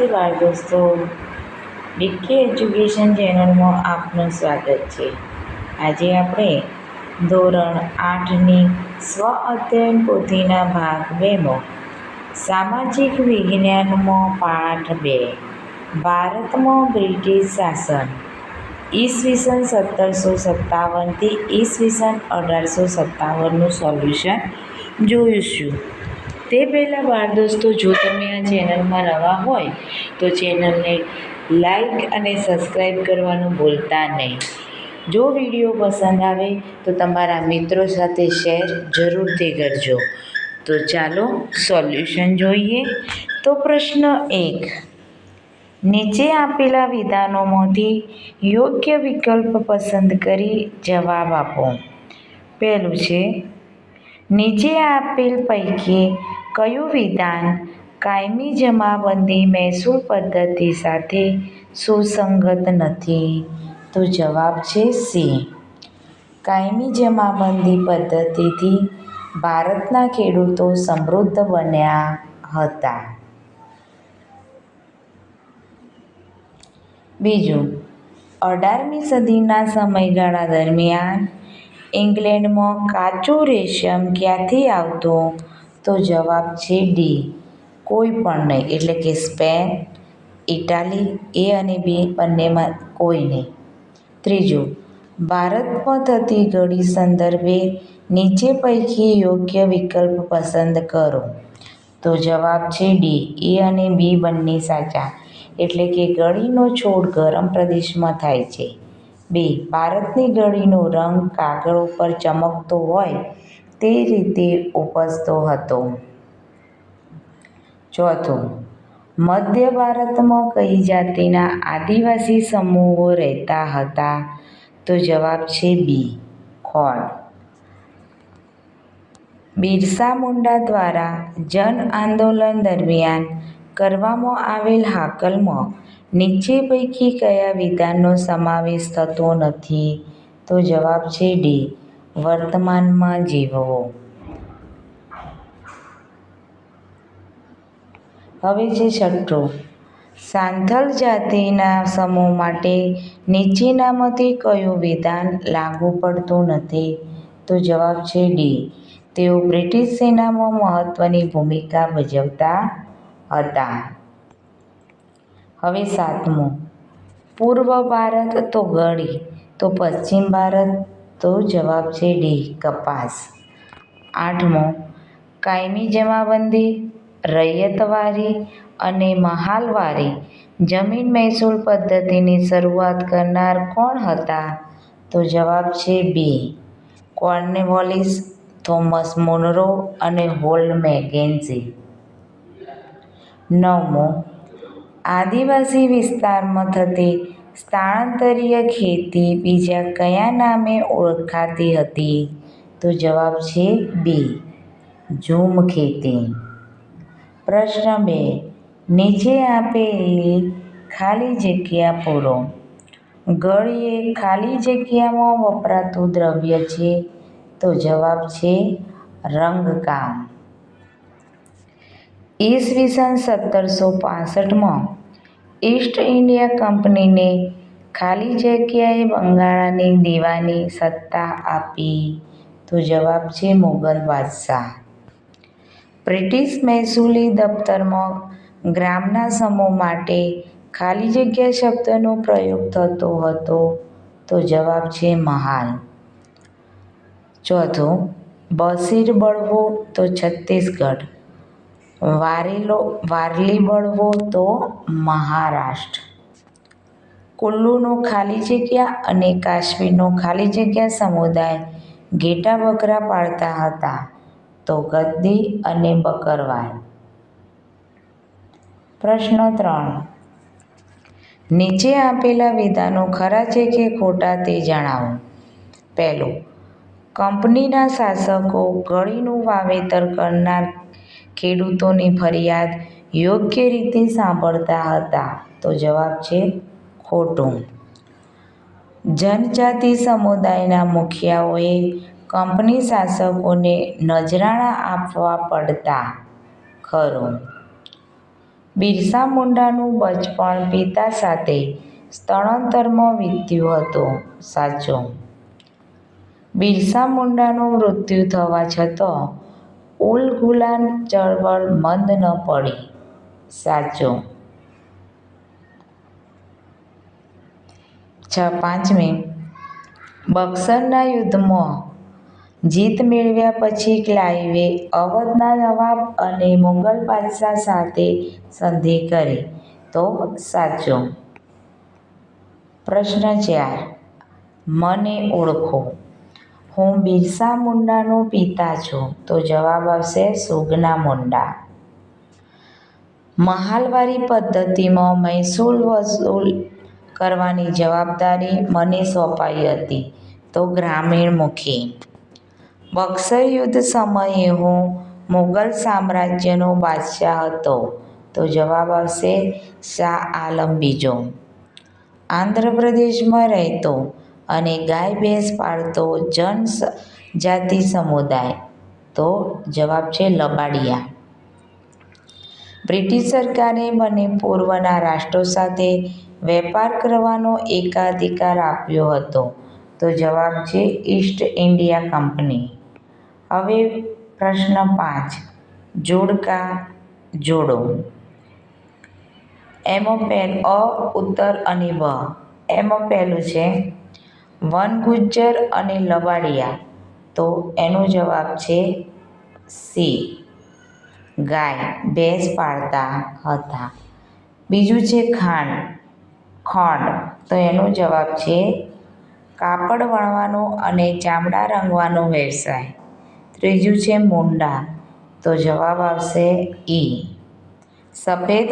નમસ્તે બાળ દોસ્તો ડીકે એજ્યુકેશન ચેનલમાં આપનું સ્વાગત છે. આજે આપણે ધોરણ આઠની સ્વ અધ્યયન પોથીના ભાગ બેમાં સામાજિક વિજ્ઞાનમાં પાઠ બે, ભારતમાં બ્રિટિશ શાસન, ઈસવીસન સત્તરસો સત્તાવનથી ઈસવીસન અઢારસો સત્તાવનનું સોલ્યુશન જોઈશું. તે પહેલાં બાળ દોસ્તો જો તમે આ ચેનલમાં નવા હોય, તો ચેનલને લાઈક અને સબસ્ક્રાઈબ કરવાનું ભૂલતા નહીં. જો વીડિયો પસંદ આવે, તો તમારા મિત્રો સાથે શેર જરૂરથી કરજો. તો ચાલો, સોલ્યુશન જોઈએ. તો પ્રશ્ન એક. નીચે આપેલા વિધાનોમાંથી યોગ્ય વિકલ્પ પસંદ કરી જવાબ આપો. પહેલું છે, નીચે આપેલ પૈકી કયું વિધાન કાયમી જમાબંધી મહેસૂલ પદ્ધતિ સાથે સુસંગત નથી? તો જવાબ છે સી. કાયમી જમાબંધી પદ્ધતિથી ભારતના ખેડૂતો સમૃદ્ધ બન્યા હતા. બીજું, અઢારમી સદીના સમયગાળા દરમિયાન ઇંગ્લેન્ડમાં કાચું રેશમ ક્યાંથી આવતું? તો જવાબ છે ડી. કોઈ પણ નહીં, એટલે કે સ્પેન, ઇટાલી, એ અને બી બંનેમાં કોઈ નહીં. ત્રીજું, ભારતમાં થતી ઘડી સંદર્ભે નીચે પૈકી યોગ્ય વિકલ્પ પસંદ કરો. તો જવાબ છે ડી, એ અને બી બંને સાચા, એટલે કે ગળીનો છોડ ગરમ પ્રદેશમાં થાય છે. બે, ભારતની ગળીનો રંગ કાગળ ઉપર ચમકતો હોય તે રીતે ઉપસતો હતો. ચોથું, મધ્ય ભારતમાં કઈ જાતિના આદિવાસી સમૂહો રહેતા હતા? તો જવાબ છે બી ખોળ બિરસા મુંડા દ્વારા જન આંદોલન દરમિયાન કરવામાં આવેલ હાકલમાં નીચે પૈકી કયા વિધાનનો સમાવેશ થતો નથી? તો જવાબ છે ડી વર્તમાનમાં જીવવો હવે છે છઠ્ઠું સાંથલ જાતિના સમૂહ માટે નીચેનામાંથી કયું વિધાન લાગુ પડતું નથી? તો જવાબ છે ડી. તેઓ બ્રિટિશ સેનામાં મહત્વની ભૂમિકા ભજવતા હતા. હવે સાતમું. પૂર્વ ભારત તો ગળી, તો પશ્ચિમ ભારત તો જવાબ છે ડી, કપાસ. આઠમો, કાયમી જમાબંધી રૈયતવારી અને મહાલવારી. જમીન મહેસૂલ પદ્ધતિની શરૂઆત કરનાર કોણ હતા? તો જવાબ છે બી, કોર્નેવોલિસ, થોમસ મોનરો અને હોલ્ડ મેગેન્સી નવમો, આદિવાસી વિસ્તારમાં થતી સ્થળાંતરીય ખેતી બીજા કયા નામે ઓળખાતી હતી? તો જવાબ છે બી, ઝૂમ ખેતી. પ્રશ્ન બે, નીચે આપેલી ખાલી જગ્યા પૂરો. ગળી એ ખાલી જગ્યામાં વપરાતું દ્રવ્ય છે? તો જવાબ છે રંગકામ. ઈસવીસન સત્તરસો પાસઠમાં ઈસ્ટ ઇન્ડિયા કંપનીને ખાલી જગ્યાએ બંગાળાની દીવાની સત્તા આપી. તો જવાબ છે મુગલ બાદશાહ. બ્રિટિશ મહેસૂલી દફતરમાં ગ્રામના સમૂહ માટે ખાલી જગ્યા શબ્દનો પ્રયોગ થતો હતો. તો જવાબ છે મહાલ ચોથો, બસીર બળવો તો છત્તીસગઢ. વારેલો, વારલી બળવો તો મહારાષ્ટ્ર. કુલ્લુનો ખાલી જગ્યા અને કાશ્મીરનો ખાલી જગ્યા સમુદાય ઘેટા બકરા પાળતા હતા તો ગદ્દી અને બકરવાલ પ્રશ્ન ત્રણ. નીચે આપેલા વિધાનો ખરા છે કે ખોટા તે જણાવો. પહેલું, કંપનીના શાસકો ગળીનું વાવેતર કરનાર ખેડૂતોની ફરિયાદ યોગ્ય રીતે સાંભળતા હતા તો જવાબ છે ખોટું. જનજાતિ સમુદાયના મુખિયાઓએ કંપની શાસકોને નજરાણા આપવા પડતા ખરું. બિરસા મુંડાનું બચપણ પિતા સાથે સ્થળાંતરમાં વીત્યું હતું, સાચું. બિરસા મુંડાનું મૃત્યુ થવા છતાં ઉલગુલાન ચળવળ મંદ ન પડી. સાચો. છ પાંચમી, બક્સરના યુદ્ધમાં જીત મેળવ્યા પછી ક્લાઇવે અવધના નવાબ અને મુગલ બાદશાહ સાથે સંધિ કરી. તો સાચો. પ્રશ્ન ચાર, મને ઓળખો. હું બિરસા મુંડાનો પિતા છું, તો જવાબ આવશે સુગના મુંડા. મહાલવારી પદ્ધતિમાં મહેસૂલ વસૂલ કરવાની જવાબદારી મને સોંપાઈ હતી, તો ગ્રામીણમુખી બક્સર યુદ્ધ સમયે હું મુગલ સામ્રાજ્યનો બાદશાહ હતો, તો જવાબ આવશે શાહ આલમ બીજો. આંધ્રપ્રદેશમાં રહેતો અને ગાય, ભેંસ પાળતો જનજાતિ સમુદાય. તો જવાબ છે લબાડિયા. બ્રિટિશ સરકારે મને પૂર્વના રાષ્ટ્રો સાથે વેપાર કરવાનો એકાધિકાર આપ્યો હતો. તો જવાબ છે ઈસ્ટ ઇન્ડિયા કંપની. હવે પ્રશ્ન પાંચ. જોડકા જોડો. એમાં પહેલ અ, ઉત્તર અને બ. એમાં પહેલું છે વન ગુજ્જર અને લબાડિયા તો એનો જવાબ છે સી. ગાય ભેંસ પાળતા હતા. બીજું છે ખાંડ. ખોંડ. તો એનો જવાબ છે કાપડ વણવાનો અને ચામડા રંગવાનો વ્યવસાય. ત્રીજું છે મુંડા. તો જવાબ આવશે ઈ. સફેદ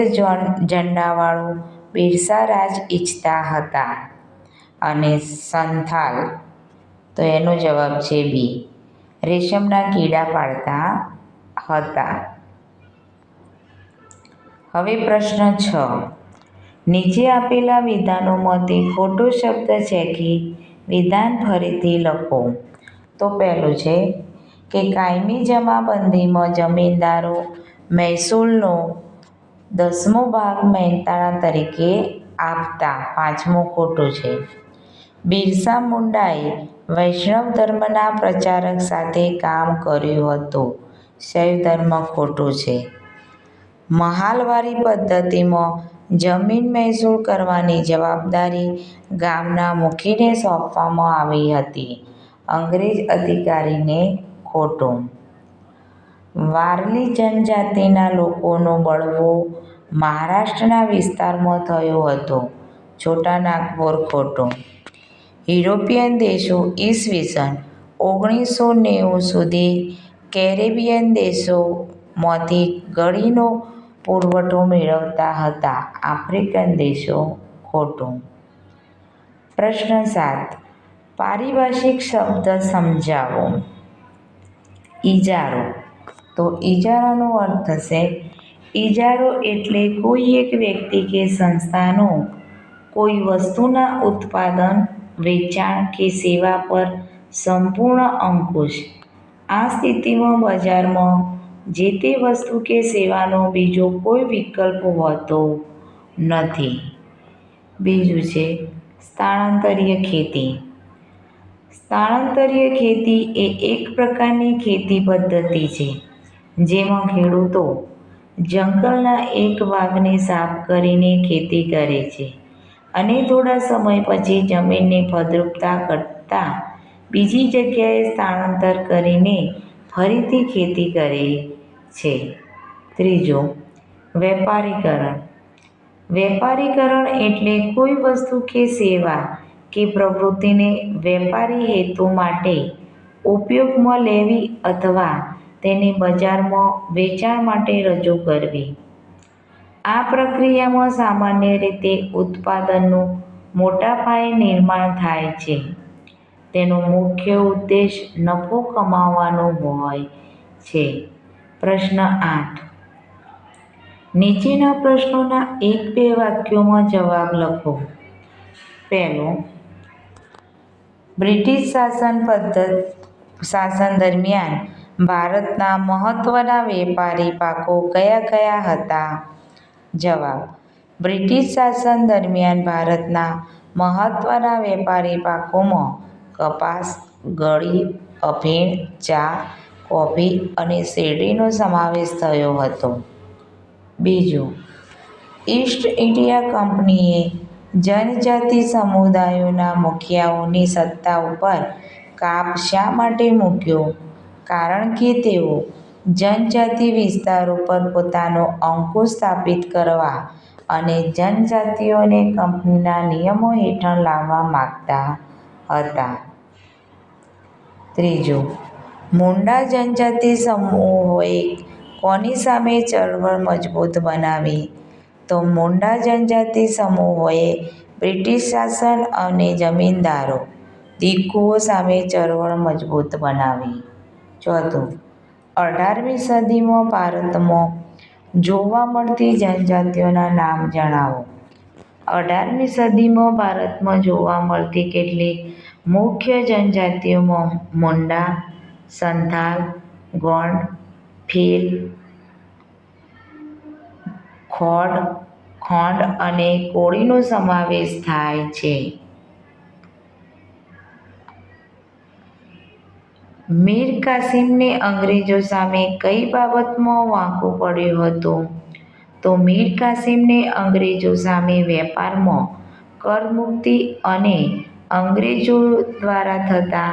ઝંડાવાળું બિરસા રાજ ઈચ્છતા હતા. અને સંથાલ. તો એનો જવાબ છે બી. રેશમના કીડા પાડતા હતા. હવે પ્રશ્ન છ. નીચે આપેલા વિધાનોમાંથી ખોટો શબ્દ છે કે વિધાન ફરીથી લખો? તો પહેલું છે કે કાયમી જમાબંધીમાં જમીનદારો મહેસૂલનો દસમો ભાગ મહેનતાણા તરીકે આપતા. પાંચમું ખોટું છે. બિરસા મુંડાએ વૈષ્ણવ ધર્મના પ્રચારક સાથે કામ કર્યું હતું. શૈવ ધર્મ ખોટું છે. મહાલવારી પદ્ધતિમાં જમીન મહેસૂલ કરવાની જવાબદારી ગામના મુખીને સોંપવામાં આવી હતી. અંગ્રેજ અધિકારીને ખોટું. વારલી જનજાતિના લોકોનો બળવો મહારાષ્ટ્રના વિસ્તારમાં થયો હતો. છોટા નાગપુર ખોટું. યુરોપિયન દેશો ઈસવીસન ઓગણીસો નેવું સુધી કેરેબિયન દેશોમાંથી ગળીનો પુરવઠો મેળવતા હતા. આફ્રિકન દેશો ખોટું. પ્રશ્ન સાત. પારિભાષિક શબ્દ સમજાવો. ઇજારો તો ઇજારાનો અર્થ થશે ઇજારો એટલે કોઈ એક વ્યક્તિ કે સંસ્થાનું કોઈ વસ્તુના ઉત્પાદન વેચાણ કે સેવા પર સંપૂર્ણ અંકુશ. આ સ્થિતિમાં બજારમાં જે તે વસ્તુ કે સેવાનો બીજો કોઈ વિકલ્પ હોતો નથી. બીજું છે સ્થાનાંતરીય ખેતી. સ્થાનાંતરીય ખેતી એ એક પ્રકારની ખેતી પદ્ધતિ છે, જેમાં ખેડૂતો જંગલના એક ભાગને સાફ કરીને ખેતી કરે છે. અને થોડા સમય પછી જમીનની ફળદ્રુપતા ઘટતા બીજી જગ્યાએ સ્થળાંતર કરીને ફરીથી ખેતી કરે છે. ત્રીજું, વેપારીકરણ. વેપારીકરણ એટલે કોઈ વસ્તુ કે સેવા કે પ્રવૃત્તિને વેપારી હેતુ માટે ઉપયોગમાં લેવી અથવા તેને બજારમાં વેચાણ માટે રજૂ કરવી. આ પ્રક્રિયામાં સામાન્ય રીતે ઉત્પાદનનું મોટા પાયે નિર્માણ થાય છે. તેનો મુખ્ય ઉદ્દેશ નફો કમાવવાનો હોય છે. પ્રશ્ન આઠ. નીચેના પ્રશ્નોના એક બે વાક્યોમાં જવાબ લખો. પહેલો, બ્રિટિશ શાસન પદ્ધત, શાસન દરમિયાન ભારતના મહત્ત્વના વેપારી પાકો કયા કયા હતા? જવાબ. બ્રિટિશ શાસન દરમિયાન ભારતના મહત્ત્વના વેપારી પાકોમાં કપાસ, ગળી અફીણ ચા, કોફી અને શેરડીનો સમાવેશ થયો હતો. બીજું, ઈસ્ટ ઇન્ડિયા કંપનીએ જનજાતિ સમુદાયોના મુખિયાઓની સત્તા ઉપર કાપ શા માટે મૂક્યો? કારણ કે તેઓ જનજાતિ વિસ્તારો પર પોતાનો અંકુશ સ્થાપિત કરવા અને જનજાતિઓને કંપનીના નિયમો હેઠળ લાવવા માગતા હતા. ત્રીજું, મુંડા જનજાતિ સમૂહોએ કોની સામે ચળવળ મજબૂત બનાવી? તો મુંડા જનજાતિ સમૂહોએ બ્રિટિશ શાસન અને જમીનદારો, દીકુઓ સામે ચળવળ મજબૂત બનાવી. ચોથું અઢારમી સદીમાં ભારતમાં જોવા મળતી જનજાતિઓના નામ જણાવો. અઢારમી સદીમાં ભારતમાં જોવા મળતી કેટલીક મુખ્ય જનજાતિઓમાં મુંડા, સંથાલ, ગોંડ, ફીલ, ખોડ, ખોંડ અને કોળીનો સમાવેશ થાય છે. મીર કાસિમને અંગ્રેજો સામે કઈ બાબતમાં વાંકો પડ્યું હતું? તો મીર કાસિમને અંગ્રેજો સામે વેપારમાં કરમુક્તિ અને અંગ્રેજો દ્વારા થતા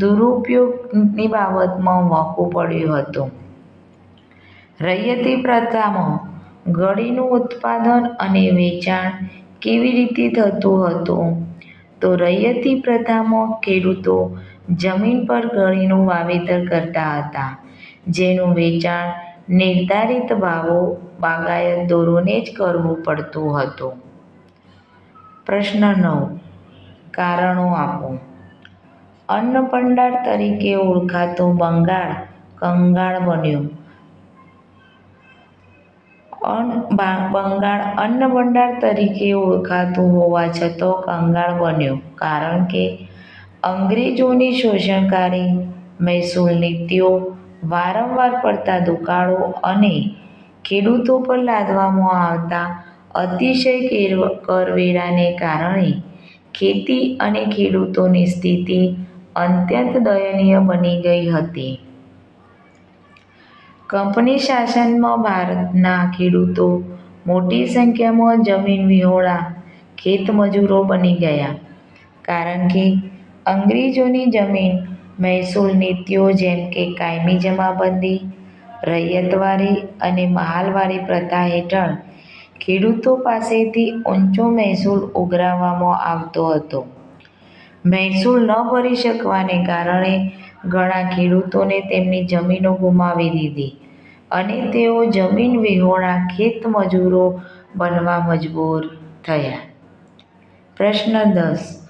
દુરુપયોગની બાબતમાં વાંકું પડ્યું હતું. રૈયતી પ્રથામાં ગળીનું ઉત્પાદન અને વેચાણ કેવી રીતે થતું હતું? તો રૈયતી પ્રથામાં ખેડૂતો જમીન પર ગળીનું વાવેતર કરતા હતા, જેનું વેચાણ નિર્ધારિત ભાવો બાગાયતદારોને જ કરવું પડતું હતું. પ્રશ્ન નવ, કારણો આપો. અન્ન ભંડાર તરીકે ઓળખાતું બંગાળ કંગાળ બન્યું. બંગાળ અન્ન ભંડાર તરીકે ઓળખાતું હોવા છતાં કંગાળ બન્યું, કારણ કે અંગ્રેજોની શોષણકારી, મહેસૂલ નીતિઓ, વારંવાર પડતા દુકાળો અને ખેડૂતો પર લાદવામાં આવતા અતિશય કેર, કરવેરાને કારણે ખેતી અને ખેડૂતોની સ્થિતિ અત્યંત દયનીય બની ગઈ હતી. કંપની શાસનમાં ભારતના ખેડૂતો મોટી સંખ્યામાં જમીન વિહોણા ખેતમજૂરો બની ગયા, કારણ કે અંગ્રેજોની જમીન મહેસૂલ નીતિઓ જેમ કે કાયમી જમાબંધી, રૈયતવારી અને મહાલવારી પ્રથા હેઠળ ખેડૂતો પાસેથી ઊંચો મહેસૂલ ઉઘરાવવામાં આવતો હતો. મહેસૂલ ન ભરી શકવાને કારણે ઘણા ખેડૂતોને તેમની જમીનો ગુમાવી દીધી અને તેઓ જમીન વિહોણા ખેતમજૂરો બનવા મજબૂર થયા. પ્રશ્ન દસ.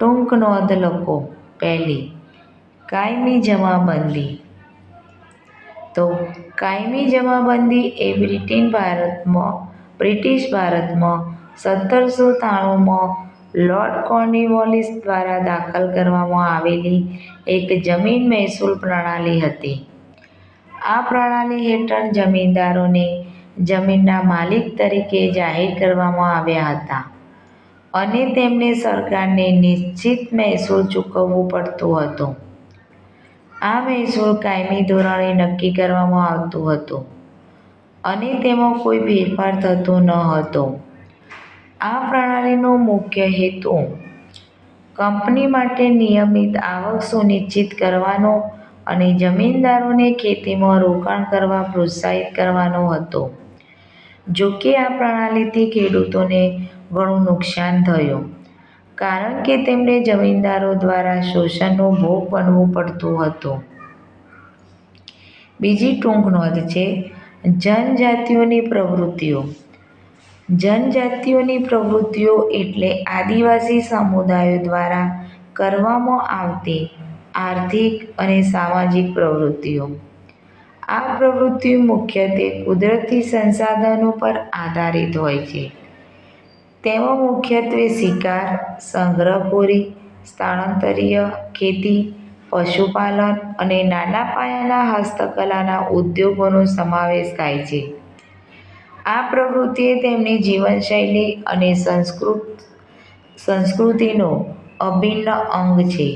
ટૂંક નોંધ લખો પહેલી. કાયમી જમાબંધી. તો કાયમી જમાબંધી એ બ્રિટિન ભારતમાં, બ્રિટિશ ભારતમાં સત્તરસો ત્રાણુંમાં લોર્ડ કોર્નિવોલિસ દ્વારા દાખલ કરવામાં આવેલી એક જમીન મહેસૂલ પ્રણાલી હતી. આ પ્રણાલી હેઠળ જમીનદારોને જમીનના માલિક તરીકે જાહેર કરવામાં આવ્યા હતા. અને તેમને સરકારને નિશ્ચિત મહેસૂલ ચૂકવવું પડતું હતું. આ મહેસૂલ કાયમી ધોરણે નક્કી કરવામાં આવતું હતું અને તેમાં કોઈ ફેરફાર થતો ન હતો. આ પ્રણાલીનો મુખ્ય હેતુ કંપની માટે નિયમિત આવક સુનિશ્ચિત કરવાનો અને જમીનદારોને ખેતીમાં રોકાણ કરવા પ્રોત્સાહિત કરવાનો હતો. જો કે આ પ્રણાલીથી ખેડૂતોને ઘણું નુકસાન થયું. કારણ કે તેમને જમીનદારો દ્વારા શોષણનો ભોગ બનવું પડતું હતું. બીજી ટૂંક નોંધ છે, જનજાતિઓની પ્રવૃત્તિઓ. જનજાતિઓની પ્રવૃત્તિઓ એટલે આદિવાસી સમુદાયો દ્વારા કરવામાં આવતી આર્થિક અને સામાજિક પ્રવૃત્તિઓ. આ પ્રવૃત્તિઓ મુખ્યત્વે કુદરતી સંસાધનો પર આધારિત હોય છે. તેમાં મુખ્યત્વે શિકાર, સંગ્રહખોરી સ્થાનાંતરીય ખેતી, પશુપાલન અને નાના પાયાના હસ્તકલાના ઉદ્યોગોનો સમાવેશ થાય છે આ પ્રવૃત્તિએ તેમની જીવનશૈલી અને સંસ્કૃત, સંસ્કૃતિનો અભિન્ન અંગ છે.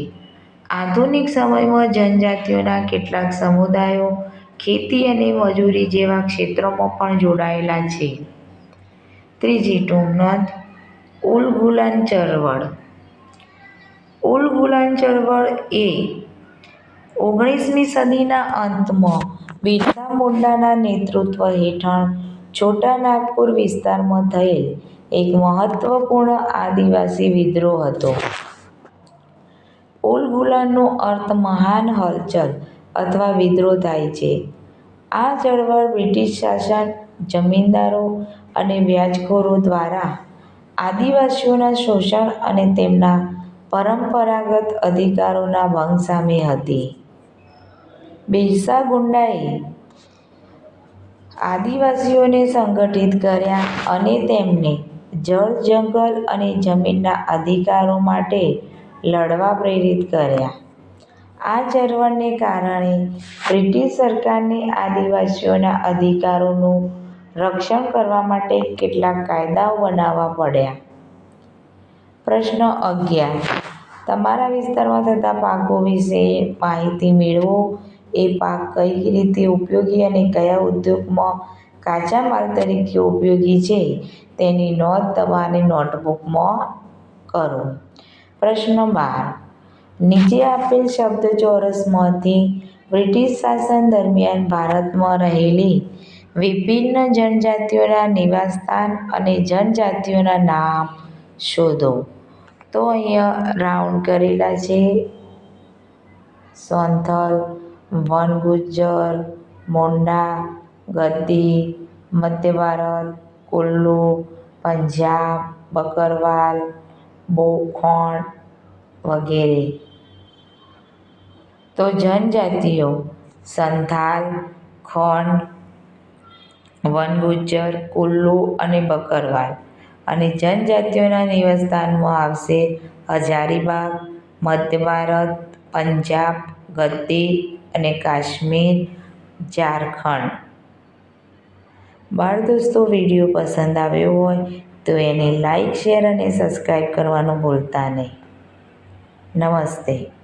આધુનિક સમયમાં જનજાતિઓના કેટલાક સમુદાયો ખેતી અને મજૂરી જેવા ક્ષેત્રોમાં પણ જોડાયેલા છે. ત્રીજી ટૂંકનોંધ ઉલગુલન ચળવળ ઉલગુલન ચળવળ એ ઓગણીસમી સદીના અંતમાં બિરસા મુંડાના નેતૃત્વ હેઠળ છોટા નાગપુર વિસ્તારમાં થયેલ એક મહત્વપૂર્ણ આદિવાસી વિદ્રોહ હતો. ઉલગુલાનનો અર્થ મહાન હલચલ અથવા વિદ્રોહ થાય છે. આ ચળવળ બ્રિટિશ શાસન, જમીનદારો અને વ્યાજખોરો દ્વારા આદિવાસીઓના શોષણ અને તેમના પરંપરાગત અધિકારોના ભંગ સામે હતી. બિરસા ગુંડાએ આદિવાસીઓને સંગઠિત કર્યા અને તેમને જળ, જંગલ અને જમીનના અધિકારો માટે લડવા પ્રેરિત કર્યા. આ ચળવળને કારણે બ્રિટિશ સરકારને આદિવાસીઓના અધિકારોનું રક્ષણ કરવા માટે કેટલાક કાયદાઓ બનાવવા પડ્યા. પ્રશ્ન અગિયાર તમારા વિસ્તારમાં થતા પાકો વિશે માહિતી મેળવો એ પાક કઈ રીતે ઉપયોગી અને કયા ઉદ્યોગમાં કાચા માલ તરીકે ઉપયોગી છે, તેની નોંધ તમારી નોટબુકમાં કરો. પ્રશ્ન બાર નીચે આપેલ શબ્દ ચોરસમાંથી બ્રિટિશ શાસન દરમિયાન ભારતમાં રહેલી વિભિન્ન જનજાતિઓના નિવાસસ્થાન અને જનજાતિઓના નામ શોધો. તો અહીંયા રાઉન્ડ કરેલા છે સોનથલ, વનગુજ્જર, મોંડા ગદ્દી, મધ્ય ભારત, કુલ્લુ, પંજાબ, બકરવાલ, બોખોણ વગેરે. તો જનજાતિઓ સંથાલ, ખોન્ડ, વનગુજ્જર, કુલ્લુ અને બકરવાલ અને જનજાતિઓના નિવાસસ્થાનમાં આવશે હજારીબાગ, મધ્ય ભારત, પંજાબ, ગદ્દી અને કાશ્મીર, ઝારખંડ. બાળદોસ્તો વીડિયો પસંદ આવ્યો હોય તો એને લાઈક શેર અને સબસ્ક્રાઈબ કરવાનું ભૂલતા નહીં. નમસ્તે.